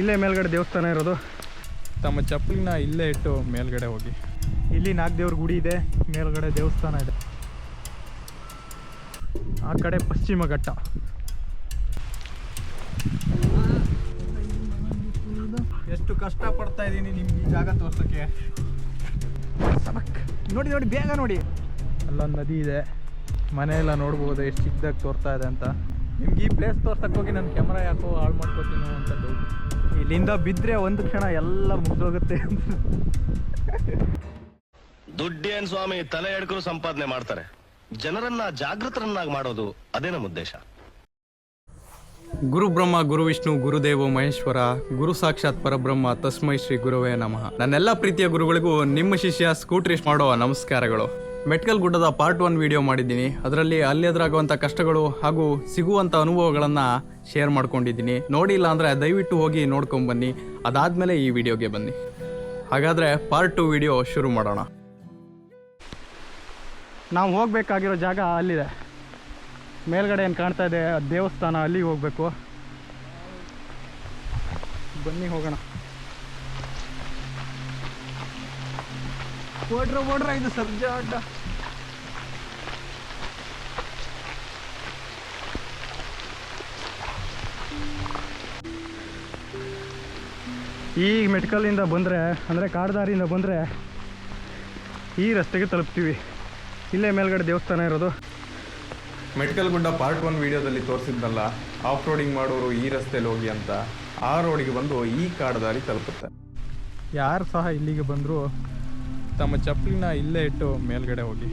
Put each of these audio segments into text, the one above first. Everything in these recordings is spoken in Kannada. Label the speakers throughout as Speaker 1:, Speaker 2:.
Speaker 1: ಇಲ್ಲೇ ಮೇಲ್ಗಡೆ ದೇವಸ್ಥಾನ ಇರೋದು.
Speaker 2: ತಮ್ಮ ಚಪ್ಪಲಿನ ಇಲ್ಲೇ ಇಟ್ಟು ಮೇಲ್ಗಡೆ ಹೋಗಿ.
Speaker 1: ಇಲ್ಲಿ ನಾಗದೇವ್ರ ಗುಡಿ ಇದೆ ಮೇಲ್ಗಡೆ ದೇವಸ್ಥಾನ ಇದೆ. ಆ ಕಡೆ ಪಶ್ಚಿಮ ಘಟ್ಟ.
Speaker 2: ಎಷ್ಟು ಕಷ್ಟ ಪಡ್ತಾ ಇದ್ದೀನಿ ನಿಮ್ಗೆ ಈ ಜಾಗ ತೋರ್ಸೋಕ್ಕೆ.
Speaker 1: ನೋಡಿ ನೋಡಿ ಬೇಗ ನೋಡಿ.
Speaker 2: ಅಲ್ಲೊಂದು ನದಿ ಇದೆ. ಮನೆಯೆಲ್ಲ ನೋಡ್ಬೋದು ಎಷ್ಟು ಚಿಕ್ಕದಾಗಿ ತೋರ್ತಾ ಇದೆ ಅಂತ. ನಿಮ್ಗೆ ಈ ಪ್ಲೇಸ್ ತೋರ್ಸಕ್ಕೆ ಹೋಗಿ ನನ್ನ ಕ್ಯಾಮ್ರಾ ಯಾಕೋ ಹಾಳು ಮಾಡ್ಕೋತೀನೋ ಅಂತ ಡೌಟ್
Speaker 1: ಇಲ್ಲಿಂದ ಬಿದ್ದರೆ ಒಂದು ಕ್ಷಣ ಎಲ್ಲ ಮುಗಿದೋಗುತ್ತೆ
Speaker 3: ದುಡ್ಡೇನ್ ಸ್ವಾಮಿ ತಲೆ ಎಡ್ಕರು ಸಂಪಾದನೆ ಮಾಡ್ತಾರೆ. ಜನರನ್ನ ಜಾಗೃತರನ್ನಾಗಿ ಮಾಡೋದು ಅದೇ ನಮ್ಮ ಉದ್ದೇಶ.
Speaker 2: ಗುರು ಬ್ರಹ್ಮ ಗುರು ವಿಷ್ಣು ಗುರುದೇವ ಮಹೇಶ್ವರ ಗುರು ಸಾಕ್ಷಾತ್ ಪರಬ್ರಹ್ಮ ತಸ್ಮೈ ಶ್ರೀ ಗುರುವೇ ನಮಃ. ನನ್ನೆಲ್ಲ ಪ್ರೀತಿಯ ಗುರುಗಳಿಗೂ ನಿಮ್ಮ ಶಿಷ್ಯ ಸ್ಕೂಟ್ರಿಸ್ಟ್ ಮಾಡೋ ನಮಸ್ಕಾರಗಳು. ಮೆಟ್ಕಲ್ ಗುಡ್ಡದ ಪಾರ್ಟ್ ಒನ್ ವಿಡಿಯೋ ಮಾಡಿದ್ದೀನಿ. ಅದರಲ್ಲಿ ಅಲ್ಲಿ ಎದುರಾಗುವಂಥ ಕಷ್ಟಗಳು ಹಾಗೂ ಸಿಗುವಂಥ ಅನುಭವಗಳನ್ನು ಶೇರ್ ಮಾಡ್ಕೊಂಡಿದ್ದೀನಿ. ನೋಡಿಲ್ಲ ಅಂದರೆ ದಯವಿಟ್ಟು ಹೋಗಿ ನೋಡ್ಕೊಂಬನ್ನಿ ಅದಾದಮೇಲೆ ಈ ವಿಡಿಯೋಗೆ ಬನ್ನಿ. ಹಾಗಾದರೆ ಪಾರ್ಟ್ ಟು ವಿಡಿಯೋ ಶುರು ಮಾಡೋಣ.
Speaker 1: ನಾವು ಹೋಗ್ಬೇಕಾಗಿರೋ ಜಾಗ ಅಲ್ಲಿದೆ. ಮೇಲ್ಗಡೆ ಏನು ಕಾಣ್ತಾ ಇದೆ ದೇವಸ್ಥಾನ ಅಲ್ಲಿಗೆ ಹೋಗ್ಬೇಕು. ಬನ್ನಿ ಹೋಗೋಣ.
Speaker 2: ಓಡ್ರ ಓಡ್ರ ಇದು ಸಬ್ಜಾ ಅಡ್ಡ.
Speaker 1: ಈ ಮೆಟ್ಕಲ್ಲಿಂದ ಬಂದರೆ ಅಂದರೆ ಕಾಡ್ದಾರಿಯಿಂದ ಬಂದರೆ ಈ ರಸ್ತೆಗೆ ತಲುಪ್ತೀವಿ. ಇಲ್ಲೇ ಮೇಲ್ಗಡೆ ದೇವಸ್ಥಾನ ಇರೋದು.
Speaker 2: ಮೆಟ್ಕಲ್ ಗುಡ್ಡ ಪಾರ್ಟ್ ಒನ್ ವಿಡಿಯೋದಲ್ಲಿ ತೋರಿಸಿದ್ನಲ್ಲ ಆಫ್ ರೋಡಿಂಗ್ ಮಾಡೋರು ಈ ರಸ್ತೆಯಲ್ಲಿ ಹೋಗಿ ಅಂತ ಆ ರೋಡಿಗೆ ಬಂದು ಈ ಕಾಡು ದಾರಿ ತಲುಪುತ್ತೆ. ಯಾರು ಸಹ ಇಲ್ಲಿಗೆ ಬಂದರೂ ತಮ್ಮ ಚಪ್ಪಲಿನ ಇಲ್ಲೇ ಇಟ್ಟು ಮೇಲ್ಗಡೆ ಹೋಗಿ.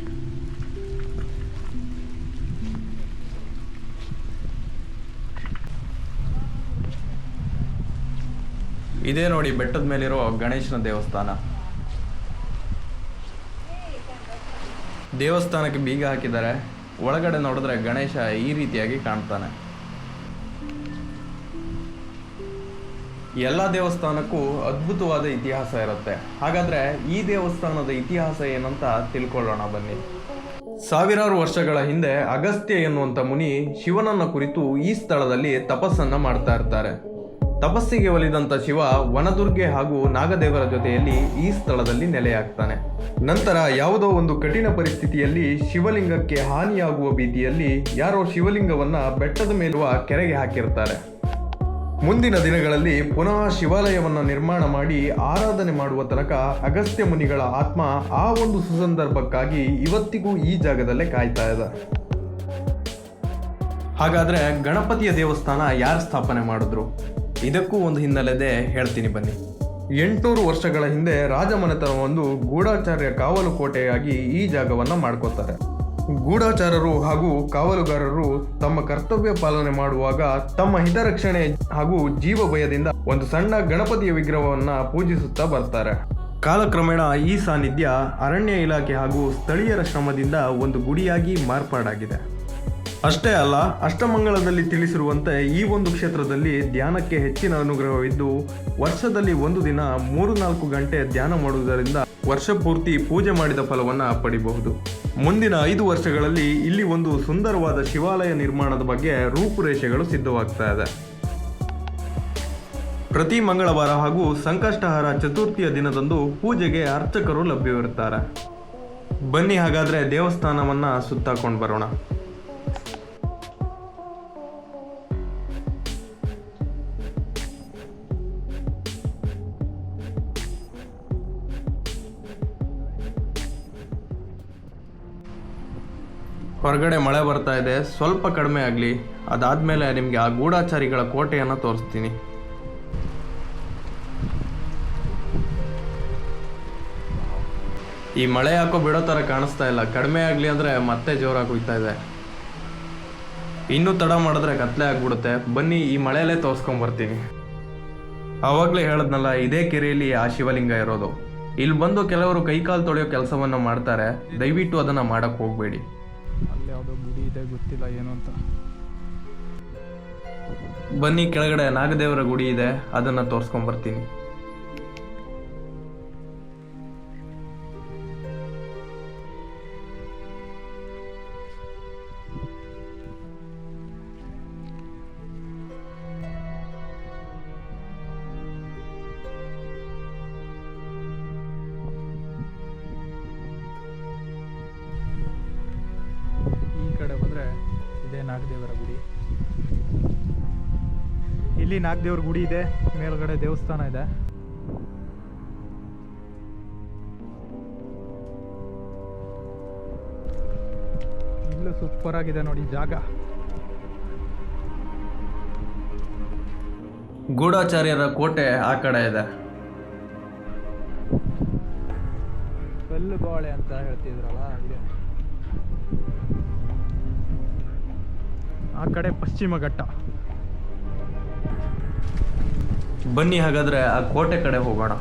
Speaker 2: ಇದೇ ನೋಡಿ ಬೆಟ್ಟದ ಮೇಲಿರೋ ಗಣೇಶನ ದೇವಸ್ಥಾನ. ದೇವಸ್ಥಾನಕ್ಕೆ ಬೀಗ ಹಾಕಿದ್ದಾರೆ. ಒಳಗಡೆ ನೋಡಿದ್ರೆ ಗಣೇಶ ಈ ರೀತಿಯಾಗಿ ಕಾಣ್ತಾನೆ. ಎಲ್ಲ ದೇವಸ್ಥಾನಕ್ಕೂ ಅದ್ಭುತವಾದ ಇತಿಹಾಸ ಇರುತ್ತೆ. ಹಾಗಾದ್ರೆ ಈ ದೇವಸ್ಥಾನದ ಇತಿಹಾಸ ಏನಂತ ತಿಳ್ಕೊಳ್ಳೋಣ ಬನ್ನಿ. ಸಾವಿರಾರು ವರ್ಷಗಳ ಹಿಂದೆ ಅಗಸ್ತ್ಯ ಎನ್ನುವಂತ ಮುನಿ ಶಿವನನ್ನ ಕುರಿತು ಈ ಸ್ಥಳದಲ್ಲಿ ತಪಸ್ಸನ್ನ ಮಾಡ್ತಾ ಇರ್ತಾರೆ. ತಪಸ್ಸಿಗೆ ಒಲಿದಂತ ಶಿವ ವನದುರ್ಗೆ ಹಾಗೂ ನಾಗದೇವರ ಜೊತೆಯಲ್ಲಿ ಈ ಸ್ಥಳದಲ್ಲಿ ನೆಲೆಯಾಗ್ತಾನೆ. ನಂತರ ಯಾವುದೋ ಒಂದು ಕಠಿಣ ಪರಿಸ್ಥಿತಿಯಲ್ಲಿ ಶಿವಲಿಂಗಕ್ಕೆ ಹಾನಿಯಾಗುವ ಭೀತಿಯಲ್ಲಿ ಯಾರೋ ಶಿವಲಿಂಗವನ್ನ ಬೆಟ್ಟದ ಮೇಲುವ ಕೆರೆಗೆ ಹಾಕಿರ್ತಾರೆ. ಮುಂದಿನ ದಿನಗಳಲ್ಲಿ ಪುನಃ ಶಿವಾಲಯವನ್ನು ನಿರ್ಮಾಣ ಮಾಡಿ ಆರಾಧನೆ ಮಾಡುವ ತನಕ ಅಗಸ್ತ್ಯ ಮುನಿಗಳ ಆತ್ಮ ಆ ಒಂದು ಸುಸಂದರ್ಭಕ್ಕಾಗಿ ಇವತ್ತಿಗೂ ಈ ಜಾಗದಲ್ಲೇ ಕಾಯ್ತಾ ಇದೆ. ಹಾಗಾದ್ರೆ ಗಣಪತಿಯ ದೇವಸ್ಥಾನ ಯಾರು ಸ್ಥಾಪನೆ ಮಾಡಿದ್ರು? ಇದಕ್ಕೂ ಒಂದು ಹಿನ್ನೆಲೆದೆ ಹೇಳ್ತೀನಿ ಬನ್ನಿ. ಎಂಟುನೂರು ವರ್ಷಗಳ ಹಿಂದೆ ರಾಜಮನೆತನವೊಂದು ಗೂಢಾಚಾರ್ಯ ಕಾವಲು ಕೋಟೆಯಾಗಿ ಈ ಜಾಗವನ್ನು ಮಾಡ್ಕೋತಾರೆ. ಗೂಢಾಚಾರರು ಹಾಗೂ ಕಾವಲುಗಾರರು ತಮ್ಮ ಕರ್ತವ್ಯ ಪಾಲನೆ ಮಾಡುವಾಗ ತಮ್ಮ ಹಿತರಕ್ಷಣೆ ಹಾಗೂ ಜೀವ ಭಯದಿಂದ ಒಂದು ಸಣ್ಣ ಗಣಪತಿಯ ವಿಗ್ರಹವನ್ನ ಪೂಜಿಸುತ್ತಾ ಬರ್ತಾರೆ. ಕಾಲಕ್ರಮೇಣ ಈ ಸಾನ್ನಿಧ್ಯ ಅರಣ್ಯ ಇಲಾಖೆ ಹಾಗೂ ಸ್ಥಳೀಯರ ಶ್ರಮದಿಂದ ಒಂದು ಗುಡಿಯಾಗಿ ಮಾರ್ಪಾಡಾಗಿದೆ. ಅಷ್ಟೇ ಅಲ್ಲ ಅಷ್ಟಮಂಗಳದಲ್ಲಿ ತಿಳಿಸಿರುವಂತೆ ಈ ಒಂದು ಕ್ಷೇತ್ರದಲ್ಲಿ ಧ್ಯಾನಕ್ಕೆ ಹೆಚ್ಚಿನ ಅನುಗ್ರಹವಿದ್ದು, ವರ್ಷದಲ್ಲಿ ಒಂದು ದಿನ ಮೂರು ನಾಲ್ಕು ಗಂಟೆ ಧ್ಯಾನ ಮಾಡುವುದರಿಂದ ವರ್ಷ ಪೂರ್ತಿ ಪೂಜೆ ಮಾಡಿದ ಫಲವನ್ನ ಪಡಿಬಹುದು. ಮುಂದಿನ ಐದು ವರ್ಷಗಳಲ್ಲಿ ಇಲ್ಲಿ ಒಂದು ಸುಂದರವಾದ ಶಿವಾಲಯ ನಿರ್ಮಾಣದ ಬಗ್ಗೆ ರೂಪುರೇಷೆಗಳು ಸಿದ್ಧವಾಗ್ತಾ ಇದೆ. ಪ್ರತಿ ಮಂಗಳವಾರ ಹಾಗೂ ಸಂಕಷ್ಟಹಾರ ಚತುರ್ಥಿಯ ದಿನದಂದು ಪೂಜೆಗೆ ಅರ್ಚಕರು ಲಭ್ಯವಿರುತ್ತಾರೆ. ಬನ್ನಿ ಹಾಗಾದ್ರೆ ದೇವಸ್ಥಾನವನ್ನ ಸುತ್ತಾಕೊಂಡು ಬರೋಣ. ಹೊರಗಡೆ ಮಳೆ ಬರ್ತಾ ಇದೆ, ಸ್ವಲ್ಪ ಕಡಿಮೆ ಆಗಲಿ. ಅದಾದಮೇಲೆ ನಿಮಗೆ ಆ ಗೂಢಾಚಾರಿಗಳ ಕೋಟೆಯನ್ನು ತೋರಿಸ್ತೀನಿ. ಈ ಮಳೆ ಯಾಕೋ ಬಿಡೋ ಥರ ಕಾಣಿಸ್ತಾ ಇಲ್ಲ. ಕಡಿಮೆ ಆಗಲಿ ಅಂದರೆ ಮತ್ತೆ ಜೋರಾಗಿ ಹೋಗ್ತಾ ಇದೆ. ಇನ್ನೂ ತಡ ಮಾಡಿದ್ರೆ ಕತ್ಲೆ ಆಗ್ಬಿಡುತ್ತೆ. ಬನ್ನಿ ಈ ಮಳೆಯಲ್ಲೇ ತೋರಿಸ್ಕೊಂಬರ್ತೀನಿ. ಆವಾಗಲೇ ಹೇಳದ್ನಲ್ಲ, ಇದೇ ಕೆರೆಯಲ್ಲಿ ಆ ಶಿವಲಿಂಗ ಇರೋದು. ಇಲ್ಲಿ ಬಂದು ಕೆಲವರು ಕೈಕಾಲು ತೊಳೆಯೋ ಕೆಲಸವನ್ನು ಮಾಡ್ತಾರೆ. ದಯವಿಟ್ಟು ಅದನ್ನು ಮಾಡೋಕ್ಕೆ ಹೋಗಬೇಡಿ.
Speaker 1: ಅಲ್ಲಿ ಯಾವುದೋ ಗುಡಿ ಇದೆ ಗೊತ್ತಿಲ್ಲ ಏನು ಅಂತ.
Speaker 2: ಬನ್ನಿ ಕೆಳಗಡೆ ನಾಗದೇವರ ಗುಡಿ ಇದೆ ಅದನ್ನ ತೋರ್ಸ್ಕೊಂಡ್
Speaker 1: ನಾಗದೇವರ ಗುಡಿ. ಇಲ್ಲಿ ನಾಗದೇವ್ರ ಗುಡಿ ಇದೆ ಮೇಲ್ಗಡೆ ದೇವಸ್ಥಾನ ಇದೆ. ಇಲ್ಲೂ ಸೂಪರ್ ಆಗಿದೆ ನೋಡಿ ಜಾಗ.
Speaker 2: ಗೂಢಾಚಾರ್ಯರ ಕೋಟೆ ಆ ಕಡೆ ಇದೆ.
Speaker 1: ಕಲ್ಲು ಬಾಳೆ ಅಂತ ಹೇಳ್ತಿದ್ರಲ್ಲ ಆ ಕಡೆ ಪಶ್ಚಿಮ ಘಟ್ಟ.
Speaker 2: ಬನ್ನಿ ಹಾಗಾದ್ರೆ ಆ ಕೋಟೆ ಕಡೆ ಹೋಗೋಣ.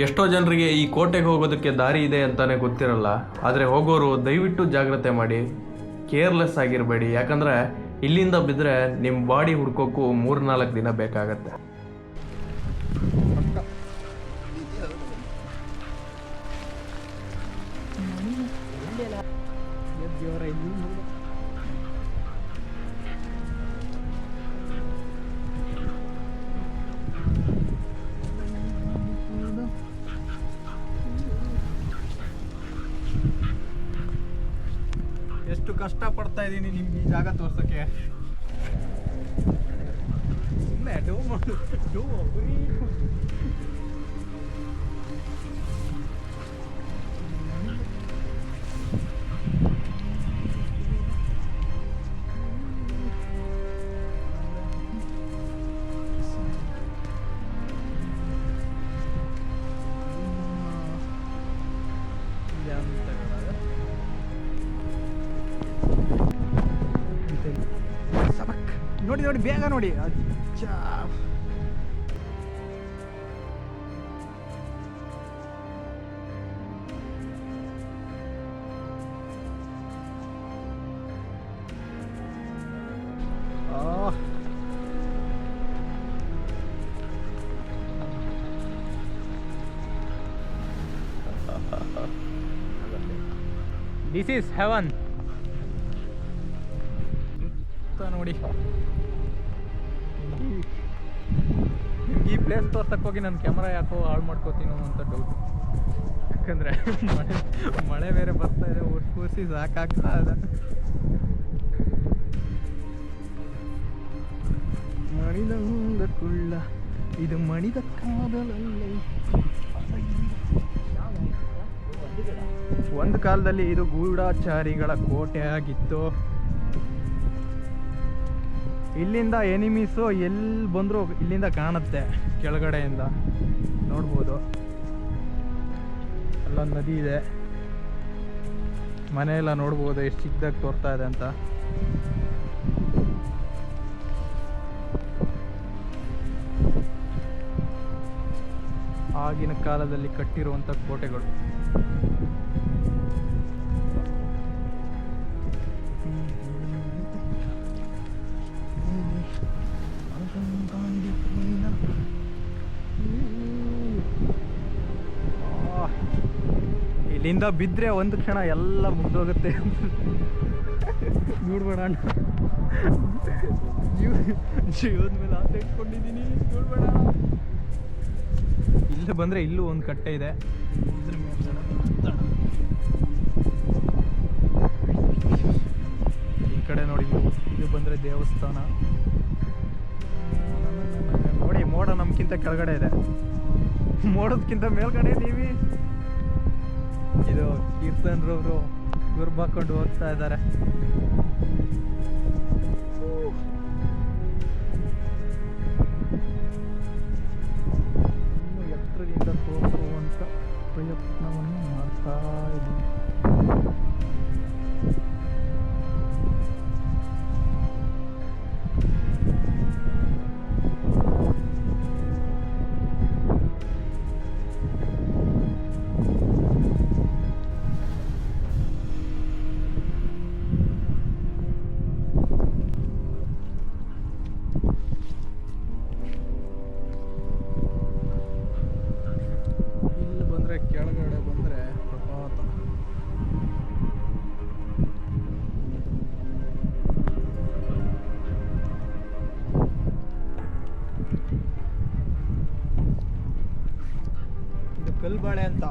Speaker 2: ಎಷ್ಟೋ ಜನರಿಗೆ ಈ ಕೋಟೆಗೆ ಹೋಗೋದಕ್ಕೆ ದಾರಿ ಇದೆ ಅಂತಲೇ ಗೊತ್ತಿರಲ್ಲ. ಆದರೆ ಹೋಗೋರು ದಯವಿಟ್ಟು ಜಾಗ್ರತೆ ಮಾಡಿ. ಕೇರ್ಲೆಸ್ ಆಗಿರಬೇಡಿ. ಯಾಕಂದರೆ ಇಲ್ಲಿಂದ ಬಿದ್ದರೆ ನಿಮ್ಮ ಬಾಡಿ ಹುಡ್ಕೋಕ್ಕೂ ಮೂರ್ನಾಲ್ಕು ದಿನ ಬೇಕಾಗತ್ತೆ.
Speaker 1: ಎಷ್ಟು ಕಷ್ಟ ಪಡ್ತಾ ಇದ್ದೀನಿ ನಿಮ್ಗೆ ಈ ಜಾಗ ತೋರ್ಸಕ್ಕೆ. ಸುಮ್ಮನೆ ಡೋ ಮಾಡು ಡೋ ಬರೀ. ನೋಡಿ ಬೇಗ ನೋಡಿ. ಅಚ್ಚ. ಆ. is ಈಸ್ ಈ ಪ್ಲೇಸ್ ತೋರ್ಸಕ್ಕೆ ಹೋಗಿ ನನ್ನ ಕ್ಯಾಮ್ರಾ ಯಾಕೋ ಹಾಳು ಮಾಡ್ಕೋತೀನೋ ಅಂತ ಡೌಟ್ ಯಾಕಂದರೆ ಮಳೆ ಮಳೆ ಬೇರೆ ಬರ್ತಾ ಇದೆ ಒರ್ಸಿ ಕೂಸಿ ಸಾಕಾಗ್ತಾ ಇದೆ. ಮಣಿದ ಕುಳ್ಳ, ಇದು ಮಣಿದ ಕಾದಲಲ್ಲಿ. ಒಂದು ಕಾಲದಲ್ಲಿ ಇದು ಗೂಢಾಚಾರಿಗಳ ಕೋಟೆ ಆಗಿತ್ತು ಇಲ್ಲಿಂದ ಎನಿಮೀಸು ಎಲ್ಲಿ ಬಂದರೂ ಇಲ್ಲಿಂದ ಕಾಣುತ್ತೆ, ಕೆಳಗಡೆಯಿಂದ. ನೋಡ್ಬೋದು. ಅಲ್ಲೊಂದು ನದಿ ಇದೆ. ಮನೆ ಎಲ್ಲ ನೋಡ್ಬೋದು, ಎಷ್ಟು ಚಿಕ್ಕದಾಗಿ ತೋರ್ತಾ ಇದೆ ಅಂತ. ಆಗಿನ ಕಾಲದಲ್ಲಿ ಕಟ್ಟಿರುವಂಥ ಕೋಟೆಗಳು. ಇಲ್ಲಿಂದ ಬಿದ್ದರೆ ಒಂದು ಕ್ಷಣ ಎಲ್ಲ ಮುಗ್ದೋಗುತ್ತೆ ನೋಡ್ಬೇಡ ಅಣ್ಣ. ಜೀವ ಜೀವದ ಮೇಲೆ ಆಸೆ ಇಟ್ಕೊಂಡಿದ್ದೀನಿ. ನೋಡ್ಬೇಡ. ಇಲ್ಲಿ ಬಂದರೆ ಇಲ್ಲೂ ಒಂದು ಕಟ್ಟೆ ಇದೆ. ಈ ಕಡೆ ನೋಡಿ ಇದು ಇದು ಬಂದರೆ ದೇವಸ್ಥಾನ. ನೋಡಿ, ಮೋಡ ನಮ್ಗಿಂತ ಕೆಳಗಡೆ ಇದೆ. ಮೋಡದ್ಕಿಂತ ಮೇಲ್ಗಡೆ ನೀವಿ. ಇದು ಕೀರ್ತನ್ರವರು ಗುರ್ಬ್ ಹಾಕೊಂಡು ಹೋಗ್ತಾ ಇದ್ದಾರೆ. ಕಲ್ಬಾಳೆ ಅಂತ.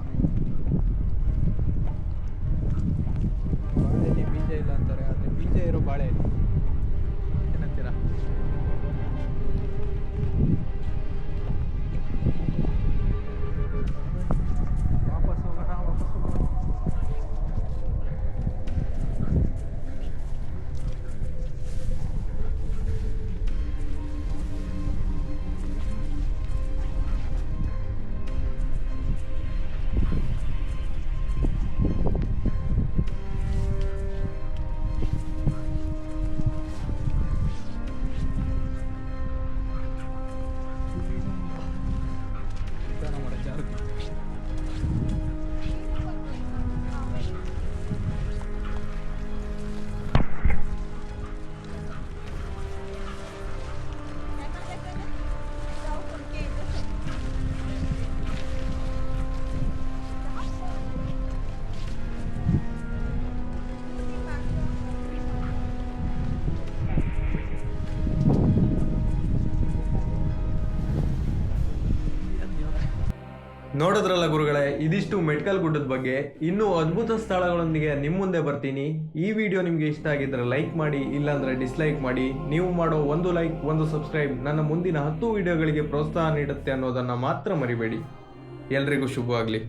Speaker 1: ಬಾಳೆಯಲ್ಲಿ ಬೀಜ ಇಲ್ಲ ಅಂತಾರೆ ಆದರೆ ಬೀಜ ಇರೋ ಬಾಳೆ
Speaker 2: ನೋಡಿದ್ರಲ್ಲ ಗುರುಗಳೇ, ಇದಿಷ್ಟು ಮೆಡಿಕಲ್ ಗುಡ್ಡದ ಬಗ್ಗೆ ಇನ್ನೂ ಅದ್ಭುತ ಸ್ಥಳಗಳೊಂದಿಗೆ ನಿಮ್ಮ ಮುಂದೆ ಬರ್ತೀನಿ. ಈ ವಿಡಿಯೋ ನಿಮಗೆ ಇಷ್ಟ ಆಗಿದ್ರೆ ಲೈಕ್ ಮಾಡಿ, ಇಲ್ಲಾಂದ್ರೆ ಡಿಸ್ಲೈಕ್ ಮಾಡಿ. ನೀವು ಮಾಡೋ ಒಂದು ಲೈಕ್, ಒಂದು ಸಬ್ಸ್ಕ್ರೈಬ್ ನನ್ನ ಮುಂದಿನ ಹತ್ತು ವಿಡಿಯೋಗಳಿಗೆ ಪ್ರೋತ್ಸಾಹ ನೀಡುತ್ತೆ ಅನ್ನೋದನ್ನು ಮಾತ್ರ ಮರಿಬೇಡಿ. ಎಲ್ರಿಗೂ ಶುಭವಾಗಲಿ.